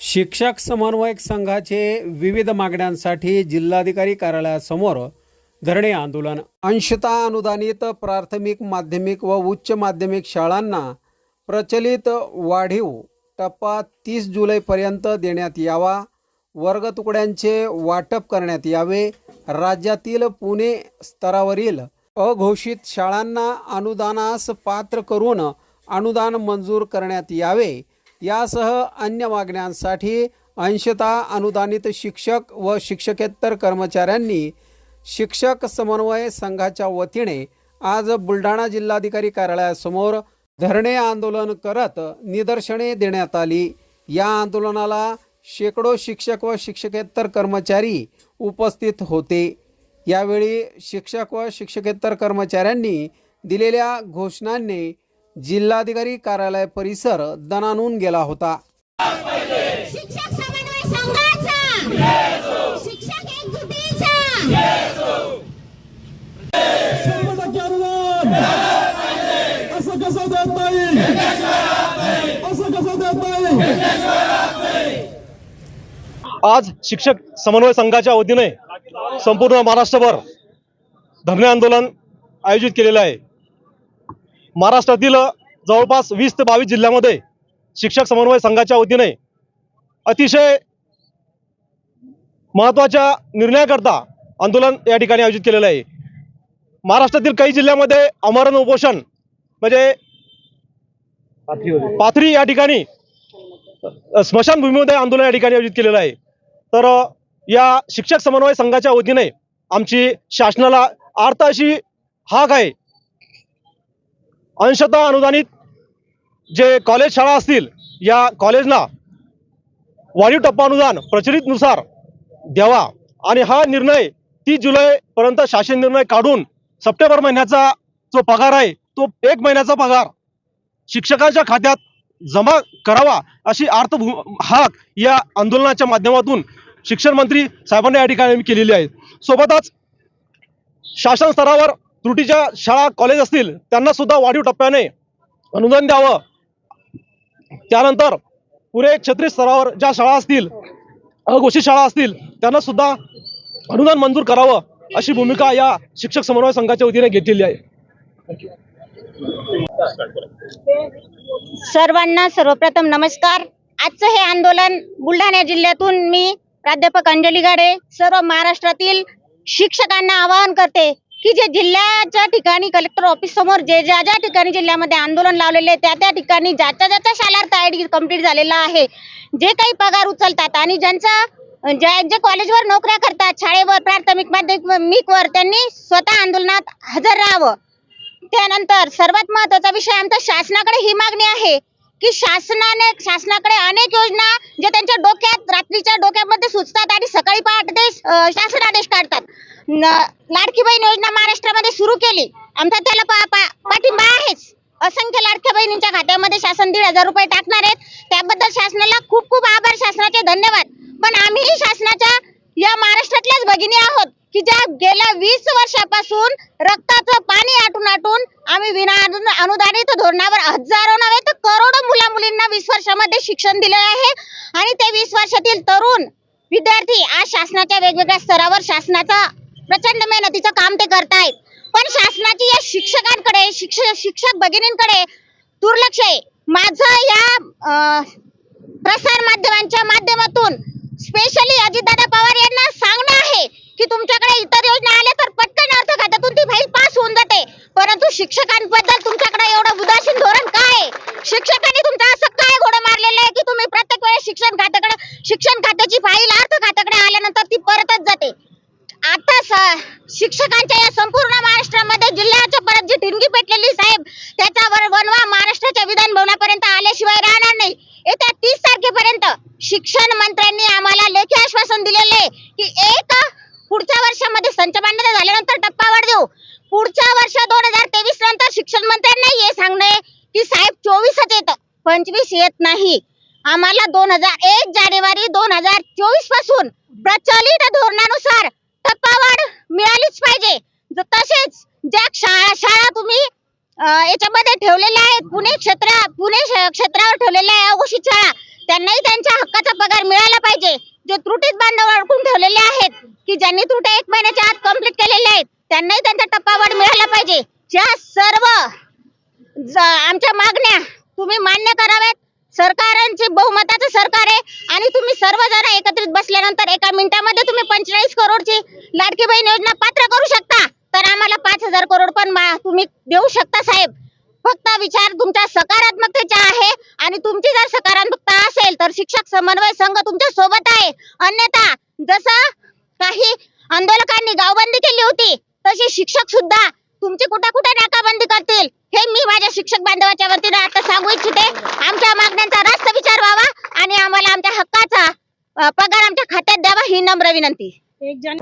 शिक्षक समन्वयक संघाचे विविध मागण्यांसाठी जिल्हाधिकारी कार्यालयासमोर धरणे आंदोलन. अंशतः अनुदानित प्राथमिक माध्यमिक व उच्च माध्यमिक शाळांना प्रचलित वाढीव टप्पा तीस जुलैपर्यंत देण्यात यावा. वर्गतुकड्यांचे वाटप करण्यात यावे. राज्यातील पुणे स्तरावरील अघोषित शाळांना अनुदानास पात्र करून अनुदान मंजूर करण्यात यावे. यासह अन्य मागण्यांसाठी अंशतः अनुदानित शिक्षक व शिक्षकेतर कर्मचाऱ्यांनी शिक्षक समन्वय संघाच्या वतीने आज बुलढाणा जिल्हाधिकारी कार्यालयासमोर धरणे आंदोलन करत निदर्शने देण्यात आली. या आंदोलनाला शेकडो शिक्षक व शिक्षकेतर कर्मचारी उपस्थित होते. यावेळी शिक्षक व शिक्षकेतर कर्मचाऱ्यांनी दिलेल्या घोषणांनी जिल्हाधिकारी कार्यालय परिसर दणानून गेला होता. शिक्षक समन्वय संघाचा. शिक्षक एकजुटीचा. शंभर टक्के अनुदान असं कसं देत नाही? असं कसं देत नाही? आज शिक्षक समन्वय संघाच्या वतीने संपूर्ण महाराष्ट्रभर धरणे आंदोलन आयोजित केलेलं आहे. महाराष्ट्रातील जवळपास वीस ते बावीस जिल्ह्यामध्ये शिक्षक समन्वय संघाच्या वतीने अतिशय महत्त्वाच्या निर्णयाकरता आंदोलन या ठिकाणी आयोजित केलेलं आहे. महाराष्ट्रातील काही जिल्ह्यामध्ये अमरण उपोषण म्हणजे पाथरी या ठिकाणी स्मशानभूमीमध्ये आंदोलन या ठिकाणी आयोजित केलेलं आहे. तर या शिक्षक समन्वय संघाच्या वतीने आमची शासनाला आर्थ अशी हाक आहे. अंशतः अनुदानित जे कॉलेज शाळा असतील या कॉलेजना वाढीव टप्पा अनुदान प्रचलितनुसार द्यावा. आणि हा निर्णय तीस जुलैपर्यंत शासन निर्णय काढून सप्टेंबर महिन्याचा जो पगार आहे तो एक महिन्याचा पगार शिक्षकांच्या खात्यात जमा करावा अशी अर्थभू हाक या आंदोलनाच्या माध्यमातून शिक्षण मंत्री साहेबांनी या ठिकाणी केलेली आहे. सोबतच शासन स्तरावर त्रुटीच्या शाळा कॉलेज असतील त्यांना सुद्धा वाढीव टप्प्याने अनुदान द्यावं. त्यानंतर पुरे क्षेत्रीय स्तरावर ज्या शाळा असतील अघोषित शाळा असतील त्यांना सुद्धा अनुदान मंजूर करावं अशी भूमिका या शिक्षक समन्वय संघाच्या वतीने घेतलेली आहे. सर्वांना सर्वप्रथम नमस्कार. आजचं हे आंदोलन बुलढाणा जिल्ह्यातून मी प्राध्यापक अंजली गाडे सर्व महाराष्ट्रातील शिक्षकांना आवाहन करते की जे जिल्ह्याच्या ठिकाणी कलेक्टर ऑफिस समोर जे ज्या ज्या ठिकाणी जिल्ह्यामध्ये आंदोलन लावलेले त्या त्या ठिकाणी ज्याच्या ज्याच्या शालार्थ आय डी कंप्लीट झालेला आहे. जे काही पगार उचलतात आणि ज्यांचा ज्या जे कॉलेजवर नोकऱ्या करतात शाळेवर प्राथमिक माध्यमिकवर त्यांनी स्वतः आंदोलनात हजर राहावं. त्यानंतर सर्वात महत्त्वाचा विषय आमच्या शासनाकडे ही मागणी आहे की शासनाने शासनाकडे अनेक योजना जे त्यांच्या डोक्यात रात्रीच्या डोक्यामध्ये सुचतात आणि सकाळी पहाटे शासन आदेश काढतात. लाडकी बहीण योजना महाराष्ट्रामध्ये सुरू केली. आमचा त्याला पाठिंबा आहेच. असंख्य लाडक्या बहिणींच्या खात्यामध्ये शासन दीड हजार रुपये टाकणार आहेत. त्याबद्दल शासनाला खूप खूप आभार. शासनाचे धन्यवाद. पण आम्हीही शासनाच्या या महाराष्ट्रातल्याच भगिनी आहोत. की ज्या गेल्या वीस वर्षापासून रक्ताचं पाणी आटून आटून आम्ही विना अनु- अनुदानित धोरणावर हजारो नव्हे तर करोडो मुला मुलींना वीस वर्षामध्ये शिक्षण दिले आहे. आणि ते वीस वर्षातील तरुण विद्यार्थी आज शासनाच्या वेगवेगळ्या स्तरावर शासनाचा प्रचंड मेहनतीचं काम ते करतायत. पण शासनाची या शिक्षकांकडे शिक्षक शिक्षक भगिनींकडे दुर्लक्ष आहे. माझं या अं, प्रसार माध्यमांच्या माध्यमातून स्पेशली अजितदादा पवार यांना सांगणं आहे की तुमच्याकडे इतर योजना आल्या तर पटकन अर्थ खात्यातून ती फाईल पास होऊन जाते परंतु शिक्षकांबद्दल तुमच्याकडे एवढं उदासीन धोरण काय आहे? शिक्षकांनी तुमचं असं काय घोडं मारलेलं आहे की तुम्ही प्रत्येक वेळेस शिक्षण खात्याकडे शिक्षण खात्याची फाईल अर्थ खात्याकडे आल्यानंतर ती परतच जाते आता स- शिक्षकांच्या या संपूर्ण महाराष्ट्रामध्ये जिल्ह्याच्या परत जी ठिणगी पेटलेली साहेब त्याच्यावर वनवा महाराष्ट्राच्या आल्याशिवाय राहणार नाही. येत्या तीस तारखेपर्यंत शिक्षण मंत्र्यांनी आम्हाला लेखी आश्वासन दिलेले की एक पुढच्या वर्षामध्ये संच मान्यता झाल्यानंतर टप्पा वाढ देऊ पुढच्या वर्ष दोन हजार तेवीस नंतर शिक्षण मंत्र्यांनी हे सांगणे की साहेब चोवीसच येतं. पंचवीस येत नाही. आम्हाला दोन हजार एक जानेवारी दोन हजार चोवीसपासून प्रचलित धोरणानुसार टप्पा वाढ मिळालीच पाहिजे. तसेच ज्या शाळा शाळा तुम्ही याच्यामध्ये ठेवलेले आहेत. पुणे क्षेत्र पुणे क्षेत्रावर ठेवलेल्या आहे अघोषित शाळा. त्यांनाही त्यांच्या हक्काचा पगार मिळाला पाहिजे. जे त्रुटीत बांधव अडकून ठेवलेले आहेत की ज्यांनी त्रुटी एक महिन्याच्या आत कंप्लीट केलेले आहेत त्यांनाही त्यांचा टप्पावाढ मिळाला पाहिजे. ज्या सर्व आमच्या मागण्या तुम्ही मान्य कराव्यात. सरकारांचे बहुमताचं सरकार आहे आणि तुम्ही सर्वजण एकत्रित बसल्यानंतर एका मिनिटामध्ये तुम्ही पंचेचाळीस करोडची लाडकी बहीण योजना पात्र करू शकता. पाच हजार करोड पण तुम्ही देऊ शकता साहेब. फक्त विचार तुमच्या सकारात्मकतेचा आहे आणि तुमची जर सकारात्मकता असेल तर शिक्षक समन्वय संघ तुमच्यासोबत आहे. अन्यथा जसं काही आंदोलकांनी गावबंदी केली होती तशी शिक्षक सुद्धा तुमची कुठे कुठे नाकाबंदी करतील हे मी माझ्या शिक्षक बांधवाच्या वतीने आता सांगू इच्छिते. आमच्या मागण्यांचा रास्त विचार व्हावा आणि आम्हाला आमच्या हक्काचा पगार आमच्या खात्यात द्यावा ही नम्र विनंती. एक जण